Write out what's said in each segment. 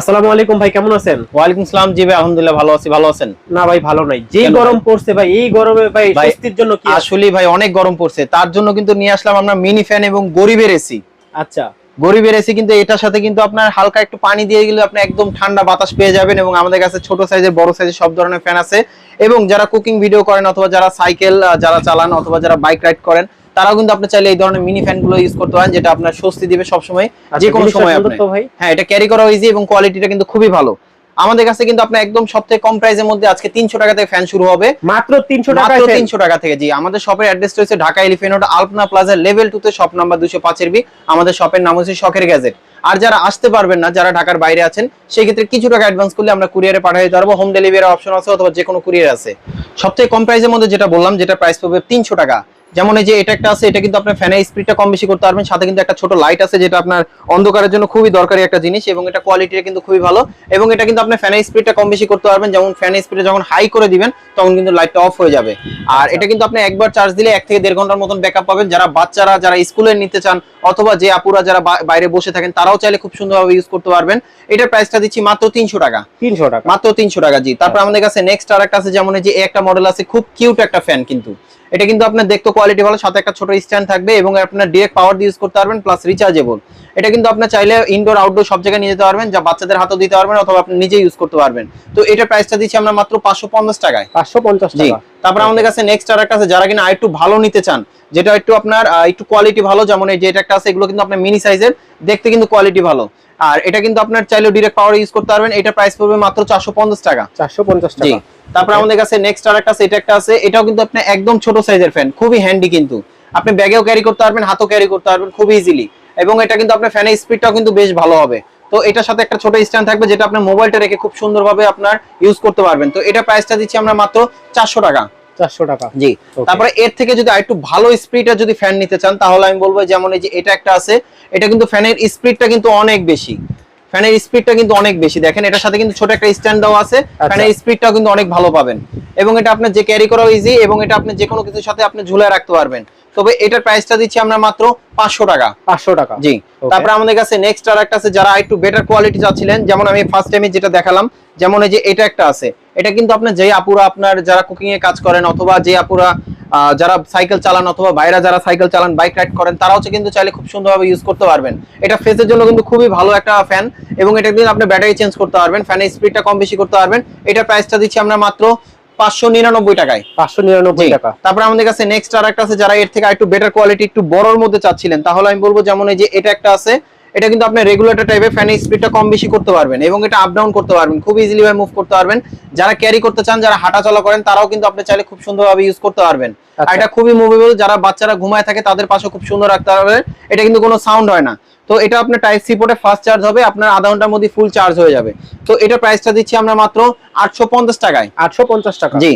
আসসালামু আলাইকুম ভাই কেমন আছেন? ওয়ালাইকুম সালাম জি ভাই আলহামদুলিল্লাহ ভালো আছি ভালো আছেন? না ভাই ভালো নাই। যে গরম পড়ছে ভাই এই গরমে ভাই স্বস্তির জন্য কি আসলে ভাই অনেক গরম পড়ছে। তার জন্য কিন্তু নিয়ে আসলাম আমরা মিনি ফ্যান এবং গরিবের এসি। আচ্ছা। গরিবের এসি কিন্তু এটার সাথে কিন্তু আপনার হালকা একটু পানি দিয়ে গেলে আপনি একদম ঠান্ডা বাতাস পেয়ে যাবেন এবং আমাদের কাছে ছোট সাইজের বড় সাইজের সব ধরনের ফ্যান আছে। এবং যারা কুকিং ভিডিও করেন অথবা যারা সাইকেল যারা চালান অথবা যারা বাইক রাইড করেন তারাও কিন্তু আপনি চাইলে এই ধরনের মিনি ফ্যানগুলো ইউজ করতে পারেন যেটা আপনার স্বস্তি দিবে সবসময় আচ্ছা, যে কোনো সময় হ্যাঁ এটা ক্যারি করা ইজি এবং কোয়ালিটিটা কিন্তু খুবই ভালো। আমাদের কাছে কিন্তু আপনার একদম সবথেকে কম প্রাইসের মধ্যে আজকে তিনশো টাকা থেকে ফ্যান শুরু হবে। মাত্র 300 টাকা মাত্র তিনশো টাকা থেকে জি। আমাদের শপের অ্যাড্রেস রয়েছে Dhaka Elephant Road Alpana Plaza level two তে শপ নাম্বার দুশো পাঁচের বি আমাদের শপের নাম হচ্ছে শখের গ্যাজেট আর যারা আসতে পারবেন না, যারা ঢাকার বাইরে আছেন সেই ক্ষেত্রে কিছু টাকা অ্যাডভান্স করলে আমরা কুরিয়ারে পাঠিয়ে দিতে পারব হোম ডেলিভারি অপশন আছে অথবা যে কোনো কুরিয়ার আছে। সবথেকে কম প্রাইসের মধ্যে যেটা বললাম, যেটা প্রাইস পাবে তিনশো টাকা। যেমন এই যে এটা একটা আছে, এটা কিন্তু আপনার ফ্যানের স্পিডটা কম বেশি করতে পারবেন। সাথে কিন্তু একটা ছোট লাইট আছে, যেটা আপনার অন্ধকারের জন্য খুবই দরকারি একটা জিনিস এবং এটা কোয়ালিটিটা কিন্তু খুবই ভালো এবং এটা কিন্তু আপনার ফ্যানের স্পিডটা কম বেশি করতে পারবেন। যেমন ফ্যানের স্পিডে যখন হাই করে দিবেন, তখন কিন্তু লাইটটা অফ হয়ে যাবে। আর এটা কিন্তু আপনি একবার চার্জ দিলে এক থেকে দেড় ঘণ্টার মতন ব্যাকআপ পাবেন। যারা বাচ্চারা, যারা স্কুলে নিতে চান অথবা যে আপুরা যারা বাইরে বসে থাকেন, তারাও চাইলে খুব সুন্দরভাবে ইউজ করতে পারবেন। এটার প্রাইসটা দিচ্ছি মাত্র তিনশো টাকা। 300 টাকা। মাত্র তিনশো টাকা জি। তারপর আমাদের কাছে নেক্সট আর একটা আছে যেমন এই যে একটা মডেল আছে খুব কিউট একটা ফ্যান কিন্তু। এটা কিন্তু আপনার দেখতে কোয়ালিটি ভালো সাথে একটা ছোট স্ট্যান্ড থাকবে এবং আপনার ডিরেক্ট পাওয়ার দিয়ে ইউজ করতে পারবেন প্লাস রিচার্জেবল এটা কিন্তু আপনার চাইলে ইনডোর আউটডোর সব জায়গায় নিয়ে যেতে পারবেন যা বাচ্চাদের হাতেও দিতে পারবেন অথবা আপনি নিজে ইউজ করতে পারবেন। তো এটা প্রাইসটা দিচ্ছি আমরা মাত্র পাঁচশো পঞ্চাশ টাকায়। 550 জি টাকা। তারপর আমাদের কাছে নেক্সট আর একটা আছে যারা কিনা একটু ভালো নিতে চান যেটা একটু আপনার একটু কোয়ালিটি ভালো যেমন এই যে এটা একটা আছে এগুলো কিন্তু আপনার মিনি সাইজের দেখতে কিন্তু কোয়ালিটি ভালো। আর এটা কিন্তু আপনার চাইলে ডিরেক্ট পাওয়ার ইউজ করতে পারবেন এটা প্রাইস পড়বে মাত্র চারশো পঞ্চাশ টাকা। 450 জি। টাকা। তারপর আমাদের কাছে নেক্সট আর একটা আছে এটা একটা আছে। এটাও কিন্তু আপনি একদম ছোট সাইজের ফ্যান খুবই হ্যান্ডি কিন্তু। আপনি ব্যাগেও ক্যারি করতে পারবেন হাতেও ক্যারি করতে পারবেন খুব ইজিলি এবং এটা কিন্তু আপনার ফ্যানের স্পিডটাও কিন্তু বেশ ভালো হবে। তো এটার সাথে একটা ছোট স্ট্যান্ড থাকবে যেটা আপনার মোবাইলটা রেখে খুব সুন্দরভাবে আপনার ইউজ করতে পারবেন। তো এটা প্রাইসটা দিচ্ছি আমরা মাত্র চারশো টাকা। 400 টাকা। জি। তারপরে এর থেকে যদি আরেকটু ভালো স্পিডের যদি ফ্যান নিতে চান তাহলে আমি বলব যেমন এই যে এটা একটা আছে এটা কিন্তু ফ্যানের স্পিডটা কিন্তু অনেক বেশি। ফ্যানের স্পিডটা কিন্তু অনেক বেশি। দেখেন এটার সাথে কিন্তু ছোট একটা স্ট্যান্ড দেওয়া আছে। ফ্যানের স্পিডটাও কিন্তু অনেক ভালো পাবেন। এবং এটা আপনার যে ক্যারি করা ইজি এবং এটা আপনি যে কোনো কিছুর সাথে আপনি ঝুলে রাখতে পারবেন। তবে এটার প্রাইসটা দিচ্ছি আমরা মাত্র পাঁচশো টাকা। 500 টাকা। জি. তারপরে আমাদের কাছে নেক্সট আর একটা আছে যারা একটু বেটার কোয়ালিটি চাচ্ছিলেন যেমন আমি ফার্স্ট টাইমে যেটা দেখালাম যেমন এই যে এটা একটা আছে। এটা কিন্তু আপনার যে আপুরা আপনার যারা কুকিং এ কাজ করেন অথবা যে আপুরা যারা সাইকেল চালান অথবা বাইরা যারা সাইকেল চালান বাইক রাইড করেন তারাও হচ্ছে কিন্তু চাইলে খুব সুন্দরভাবে ইউজ করতে পারবেন। এটা ফেসের জন্য কিন্তু খুবই ভালো একটা ফ্যান এবং এটা কিন্তু আপনি ব্যাটারি চেঞ্জ করতে পারবেন ফ্যানের স্পিডটা কম বেশি করতে পারবেন। এটা প্রাইসটা দিচ্ছি আমরা মাত্র পাঁচশো নিরানব্বই টাকায়। পাঁচশো নিরানব্বই টাকা। তারপরে আমাদের কাছে নেক্সট আর একটা আছে যারা এর থেকে একটু বেটার কোয়ালিটি একটু বড়র মধ্যে চাচ্ছিলেন তাহলে আমি বলব যেমন এই যে এটা একটা আছে এটা কিন্তু আপনি রেগুলেটর টাইপের ফ্যানের স্পিডটা কম বেশি করতে পারবেন এবং এটা আপ ডাউন করতে পারবেন খুব ইজিলি ভাবে মুভ করতে পারবেন। যারা ক্যারি করতে চান যারা হাঁটা চলা করেন তারাও কিন্তু আপনি চাইলে খুব সুন্দরভাবে ইউজ করতে পারবেন। আর আচ্ছা। এটা খুবই মুভেবল যারা বাচ্চারা ঘুমায় থাকে তাদের পাশে খুব সুন্দর রাখতে পারবেন এটা কিন্তু কোনো সাউন্ড হয় না। তো এটা আপনার টাইপ সি পোর্টে ফাস্ট চার্জ হবে আপনার আধা ঘণ্টার মধ্যে ফুল চার্জ হয়ে যাবে। তো এটা প্রাইসটা দিচ্ছি আমরা মাত্র আটশো পঞ্চাশ টাকায়। 850 টাকা। জি।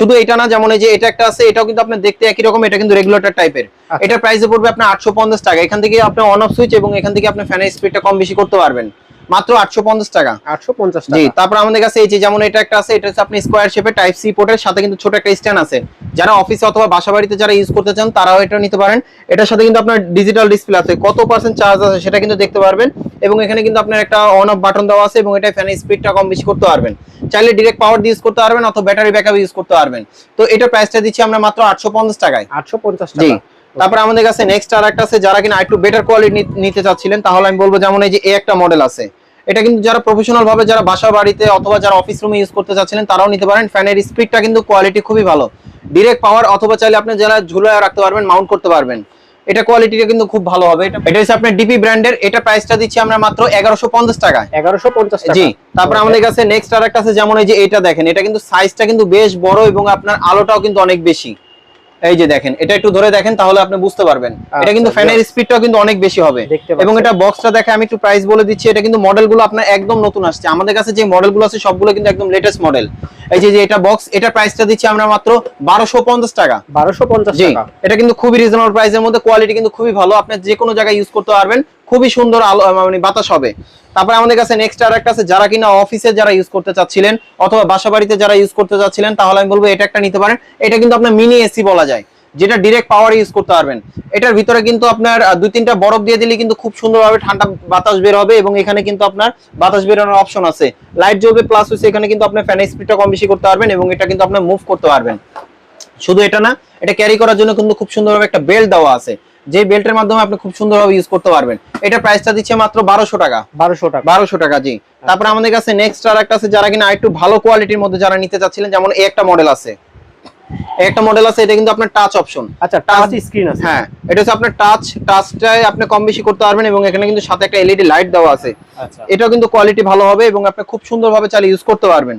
শুধু এটা না যেমন এই যে এটা একটা আছে এটাও কিন্তু আপনি দেখতে একই রকম এটা কিন্তু রেগুলেটর টাইপের এটা প্রাইসে পড়বে আপনার আটশো পঞ্চাশ টাকা। এখান থেকে আপনি অন অফ সুইচ এবং এখান থেকে আপনি ফ্যানের স্পিডটা কম বেশি করতে পারবেন। মাত্র আটশো পঞ্চাশ টাকা। 850 জি টাকা। তারপর আমাদের কাছে এই যে যেমন এটা একটা আছে এটা হচ্ছে আপনি স্কোয়ার শেপের টাইপ সি পোর্টের সাথে কিন্তু ছোট একটা স্ট্যান্ড আছে। যারা অফিসে অথবা বাসা বাড়িতে যারা ইউজ করতে চান তারাও এটা নিতে পারেন। এটার সাথে কিন্তু আপনার ডিজিটাল ডিসপ্লে আছে। কত পার্সেন্ট চার্জ আছে সেটা কিন্তু দেখতে পারবেন। এবং এখানে কিন্তু আপনার একটা অন অফ বাটন দেওয়া আছে এবং এটা ফ্যানের স্পিডটা কম বেশি করতে পারবেন। চাইলে ডিরেক্ট পাওয়ার দিয়ে ইউজ করতে পারবেন অথবা ব্যাটারি ব্যাকআপ ইউজ করতে পারবেন। তো এটা প্রাইসটা দিচ্ছি আমরা মাত্র আটশো পঞ্চাশ টাকায়। 850 জি টাকা। তারপর আমাদের কাছে নেক্সট আর একটা আছে যারা কিনা একটু বেটার কোয়ালিটি নিতে চাচ্ছিলেন তাহলে আমি বলব যেমন এই যে এই একটা মডেল আছে। এটা কিন্তু যারা প্রফেশনাল ভাবে যারা বাসা বাড়িতে অথবা যারা অফিস রুমে ইউজ করতে চাচ্ছিলেন তারাও নিতে পারেন। ফ্যানের স্পিডটা কিন্তু কোয়ালিটি খুবই ভালো। ডিরেক্ট পাওয়ার অথবা চাইলে আপনি যারা ঝুলায় রাখতে পারবেন মাউন্ট করতে পারবেন। এটা কোয়ালিটিটা কিন্তু খুব ভালো হবে। এটা এটা হচ্ছে আপনার ডিপি ব্র্যান্ডের এটা প্রাইসটা দিচ্ছি আমরা মাত্র এগারোশো পঞ্চাশ টাকায়। 1150 টাকা জি তারপর আমাদের কাছে নেক্সট আর একটা আছে যেমন এই যে এটা দেখেন এটা কিন্তু সাইজটা কিন্তু বেশ বড় এবং আপনার আলোটাও কিন্তু অনেক বেশি। এই যে দেখেন এটা একটু ধরে দেখেন তাহলে আপনি বুঝতে পারবেন। এটা কিন্তু আচ্ছা, ফ্যানের yes. স্পিডটাও কিন্তু অনেক বেশি হবে। এবং এটা বক্সটা দেখে আমি একটু প্রাইস বলে দিচ্ছি এটা কিন্তু মডেলগুলো আপনার একদম নতুন আসছে। আমাদের কাছে যে মডেলগুলো আছে সবগুলো কিন্তু একদম লেটেস্ট মডেল এই যে এটা বক্স এটা প্রাইসটা দিচ্ছি আমরা মাত্র বারোশো পঞ্চাশ টাকা। 1250 টাকা। এটা কিন্তু খুবই রিজনেবল প্রাইসের মধ্যে কোয়ালিটি কিন্তু খুবই ভালো। আপনি যে কোনো জায়গায় ইউজ করতে পারবেন। খুবই সুন্দর আলো মানে বাতাস হবে। তারপরে আমাদের কাছে নেক্সট আর একটা আছে যারা কিনা অফিসে যারা ইউজ করতে চাচ্ছিলেন অথবা বাসা বাড়িতে যারা ইউজ করতে চাচ্ছিলেন তাহলে আমি বলব এটা একটা নিতে পারেন। এটা কিন্তু আপনার মিনি এসি বলা যায়। যেটা ডিরেক্ট পাওয়ার ইউজ করতে পারবেন। এটার ভিতরে কিন্তু আপনার দুই তিনটা বরফ দিয়ে দিলে কিন্তু খুব সুন্দরভাবে ঠান্ডা বাতাস বের হবে এবং এখানে কিন্তু আপনার বাতাস বেরোনোর অপশন আছে। লাইট জ্বলবে প্লাস হচ্ছে এখানে কিন্তু আপনার ফ্যানের স্পিডটা কম বেশি করতে পারবেন এবং এটা কিন্তু আপনার মুভ করতে পারবেন। শুধু এটা না এটা ক্যারি করার জন্য কিন্তু খুব সুন্দরভাবে একটা বেল্ট দেওয়া আছে। যে বেল্টের মাধ্যমে আপনি খুব সুন্দরভাবে ইউজ করতে পারবেন। এটা প্রাইসটা দিচ্ছে মাত্র বারোশো টাকা। বারোশো টাকা। বারোশো টাকা জি। তারপরে আমাদের কাছে নেক্সট আর একটা আছে যারা কিনা একটু ভালো কোয়ালিটির মধ্যে যারা নিতে চাচ্ছিলেন যেমন এই একটা মডেল আছে। একটা মডেল আছে এটা কিন্তু আপনার টাচ অপশন আচ্ছা টাচ স্ক্রিন আছে। হ্যাঁ এটা হচ্ছে আপনার টাচ টাচটাই আপনি কম বেশি করতে পারবেন এবং এখানে কিন্তু সাথে একটা এলইডি লাইট দেওয়া আছে। আচ্ছা। এটাও কিন্তু কোয়ালিটি ভালো হবে এবং আপনি খুব সুন্দরভাবে চালিয়ে ইউজ করতে পারবেন।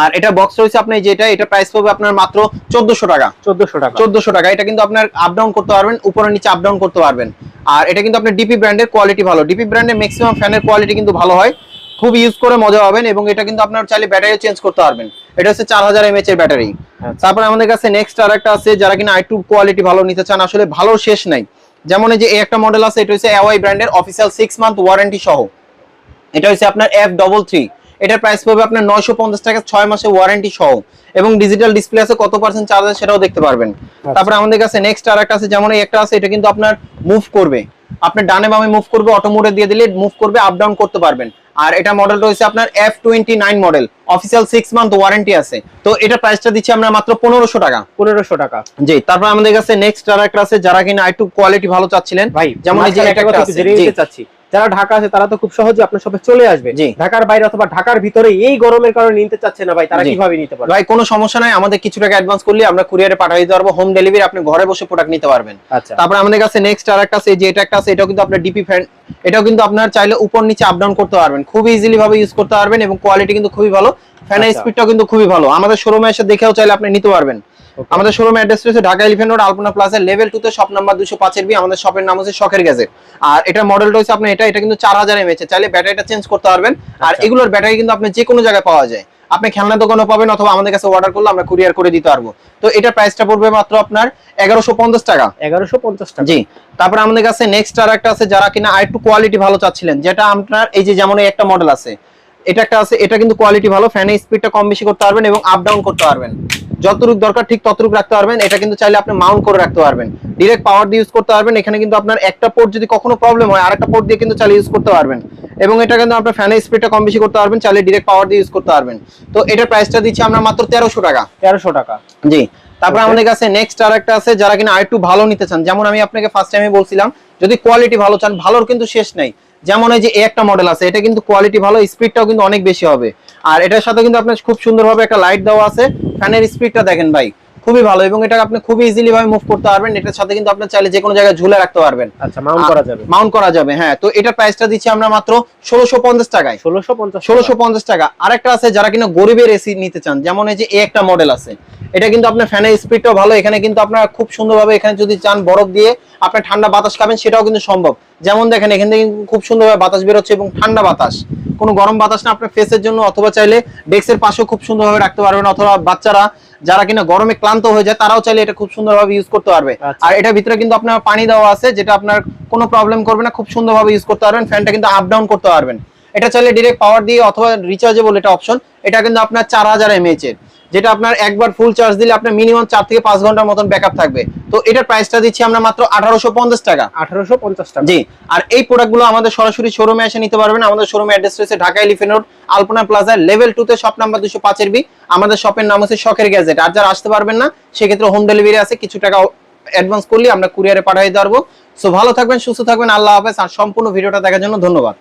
আর এটা বক্স রয়েছে আপনি যেটা এটা প্রাইস পাবে আপনার মাত্র চোদ্দশো টাকা। চোদ্দশো টাকা। চোদ্দশো টাকা এটা কিন্তু আপনার আপ ডাউন করতে পারবেন উপরে নিচে আপ ডাউন করতে পারবেন। আর এটা কিন্তু আপনার ডিপি ব্র্যান্ডের কোয়ালিটি ভালো। ডিপি ব্র্যান্ডের ম্যাক্সিমাম ফ্যানের কোয়ালিটি কিন্তু ভালো হয়। খুব ইউজ করে মজা পাবেন এবং এটা কিন্তু আপনার চাইলে ব্যাটারি চেঞ্জ করতে পারবেন। এটা হচ্ছে চার হাজার এমএচ এর ব্যাটারি আচ্ছা। তারপরে আমাদের কাছে নেক্সট আর একটা আছে যারা কিনা আইটু কোয়ালিটি ভালো নিতে চান আসলে ভালো শেষ নাই। যেমন এই যে একটা মডেল আছে এটা হচ্ছে অ্যাওয়াই ব্র্যান্ডের অফিসিয়াল সিক্স মান্থ ওয়ারেন্টি সহ। এটা হচ্ছে আপনার এফ ডবল থ্রি এটার প্রাইস পাবে আপনার নয়শো পঞ্চাশ টাকা ছয় মাসে ওয়ারেন্টি সহ। এবং ডিজিটাল ডিসপ্লে আছে কত পার্সেন্ট চার্জ আছে সেটাও দেখতে পারবেন। তারপরে আমাদের কাছে নেক্সট আর একটা আছে যেমন এই একটা আছে এটা কিন্তু আপনার মুভ করবে। আপনার ডানে বামে মুভ করবে অটো মোডে দিয়ে দিলে মুভ করবে আপ ডাউন করতে পারবেন। আর এটা মডেলটা হচ্ছে আপনার F twenty nine model official six month warranty আছে। তো এটা প্রাইসটা দিচ্ছি আমরা মাত্র পনেরোশো টাকা। পনেরোশো টাকা। জি তারপর আমাদের কাছে নেক্সট একটা আছে যারা কিনা একটু কোয়ালিটি ভালো চাচ্ছিলেন। ভাই যেমন চাচ্ছি। যারা ঢাকা আছে তারা তো খুব সহজে আপনার শপে চলে আসবে। ঢাকার বাইরে অথবা ঢাকার ভিতরে এই গরমের কারণে নিতে চাচ্ছে না ভাই তারা। কীভাবে নিতে পারবে ভাই কোনো সমস্যা নাই আমাদের কিছু টাকা অ্যাডভান্স করলে আমরা কুরিয়ারে পাঠিয়ে দিতে পারব হোম ডেলিভারি আপনি ঘরে বসে প্রোডাক্ট নিতে পারবেন আচ্ছা তারপর আমাদের কাছে নেক্সট আর একটা আছে যে এটা একটা আছে এটাও কিন্তু আপনার ডিপি ফ্যান এটাও কিন্তু আপনার চাইলে উপর নিচে আপ ডাউন করতে পারবেন খুব ইজিলি ভাবে ইউজ করতে পারবেন এবং কোয়ালিটি কিন্তু খুবই ভালো ফ্যানের আচ্ছা। স্পিডটাও কিন্তু খুবই ভালো আমাদের শোরুমে এসে দেখেও চাইলে আপনি নিতে পারবেন. আমাদের শোরুম অ্যাড্রেস রয়েছে Dhaka Elephant Road Alpana Plaza level two তে শপ নাম্বার দুশো পাঁচের বি আমাদের শপের নাম হচ্ছে শখের গ্যাজেট। আর এটা মডেল রয়েছে আপনার এটা এটা কিন্তু চার হাজার এমএচ চাইলে ব্যাটারিটা চেঞ্জ করতে পারবেন। আর আচ্ছা। এগুলোর ব্যাটারি কিন্তু আপনি যে কোনো জায়গায় পাওয়া যায়। আপনি খেলনা দোকানে পাবেন অথবা আমাদের কাছে অর্ডার করলে আমরা কুরিয়ার করে দিতে পারব। তো এটা প্রাইসটা পড়বে মাত্র আপনার এগারোশো পঞ্চাশ টাকা। এগারোশো পঞ্চাশ টাকা। জি। তারপর আমাদের কাছে নেক্সট আর একটা আছে যারা কিনা আরেকটু কোয়ালিটি ভালো চাচ্ছিলেন যেটা আপনার এই যে যেমন একটা মডেল আছে। এটা একটা আছে এটা কিন্তু কোয়ালিটি ভালো ফ্যানের স্পিডটা কম বেশি করতে পারবেন এবং আপ ডাউন করতে পারবেন। যতটুকু দরকার ঠিক ততটুকু রাখতে পারবেন। এটা কিন্তু চাইলে আপনি মাউন্ট করে রাখতে পারবেন। ডিরেক্ট পাওয়ার দিয়ে ইউজ করতে পারবেন। এখানে কিন্তু আপনার একটা পোর্ট যদি কখনো প্রবলেম হয় আরেকটা পোর্ট দিয়ে কিন্তু চাইলে ইউজ করতে পারবেন। এবং এটা কিন্তু আপনার ফ্যানের স্পিডটা কম বেশি করতে পারবেন চাইলে ডিরেক্ট পাওয়ার দিয়ে ইউজ করতে পারবেন। তো এটার প্রাইসটা দিচ্ছি আমরা মাত্র তেরোশো টাকা। তেরোশো টাকা। জি। তারপর. আমাদের কাছে নেক্সট আর একটা আছে যারা কিনা আরেকটু ভালো নিতে চান। যেমন আমি আপনাকে ফার্স্ট টাইমে বলছিলাম যদি কোয়ালিটি ভালো চান ভালোর কিন্তু শেষ নেই। যেমন এই যে এই একটা মডেল আছে এটা কিন্তু কোয়ালিটি ভালো স্পিডটাও কিন্তু অনেক বেশি হবে। আর এটার সাথে কিন্তু আপনার খুব সুন্দরভাবে একটা লাইট দেওয়া আছে। ফ্যানের স্পিডটা দেখেন ভাই। খুবই ভালো এবং এটা আপনি খুবই ইজিলি ভাবে মুভ করতে পারবেন। এটার সাথে কিন্তু আপনি চাইলে যে কোনো জায়গায় ঝুলে রাখতে পারবেন। আচ্ছা মাউন্ট করা যাবে। মাউন্ট করা যাবে হ্যাঁ। তো এটার প্রাইসটা দিচ্ছি আমরা মাত্র ষোলোশো পঞ্চাশ টাকায়। ষোলোশো পঞ্চাশ ষোলোশো পঞ্চাশ টাকা। আরেকটা আছে যারা কিনা গরিবের এসি নিতে চান যেমন এই যে এই একটা মডেল আছে। এটা কিন্তু আপনার ফ্যানের স্পিডটাও ভালো। এখানে কিন্তু আপনার খুব সুন্দরভাবে এখানে যদি চান বরফ দিয়ে আপনি ঠান্ডা বাতাস খাবেন সেটাও কিন্তু সম্ভব। যেমন দেখেন এখান থেকে কিন্তু খুব সুন্দরভাবে বাতাস বেরোচ্ছে এবং ঠান্ডা বাতাস। কোনো গরম বাতাস না আপনার ফেসের জন্য অথবা চাইলে ডেস্কের পাশেও খুব সুন্দরভাবে রাখতে পারবেন অথবা বাচ্চারা যারা কিনা গরমে ক্লান্ত হয়ে যায় তারাও চাইলে এটা খুব সুন্দর ভাবে ইউজ করতে পারবে। আচ্ছা। আর এটার ভিতরে কিন্তু আপনার পানি দেওয়া আছে যেটা আপনার কোনো প্রবলেম করবে না খুব সুন্দর ভাবে ইউজ করতে পারবেন ফ্যানটা কিন্তু আপ ডাউন করতে পারবেন। এটা চাইলে ডিরেক্ট পাওয়ার দিয়ে অথবা রিচার্জেবল এটা অপশন এটা কিন্তু আপনার চার হাজার এমএইচ এর। যেটা আপনার একবার ফুল চার্জ দিলে আপনার মিনিমাম চার থেকে পাঁচ ঘণ্টার মতন ব্যাকআপ থাকবে। তো এটার প্রাইসটা দিচ্ছি আমরা মাত্র আঠারোশো পঞ্চাশ টাকা। আঠারোশো পঞ্চাশ টাকা। জি আর এই প্রোডাক্টগুলো আমাদের সরাসরি শোরুমে এসে নিতে পারবেন। আমাদের শোরুমে অ্যাড্রেস রয়েছে Dhaka Elephant Road Alpana Plaza level two তে শপ নাম্বার দুশো পাঁচের বি আমাদের শপের নাম হচ্ছে শখের গ্যাজেট আর যারা আসতে পারবেন না সেক্ষেত্রে হোম ডেলিভারি আছে। কিছু টাকা অ্যাডভান্স করলে আমরা কুরিয়ারে পাঠিয়ে দিতে পারব সো ভালো থাকবেন সুস্থ থাকবেন আল্লাহ হাফেজ। আর সম্পূর্ণ ভিডিওটা দেখার জন্য ধন্যবাদ।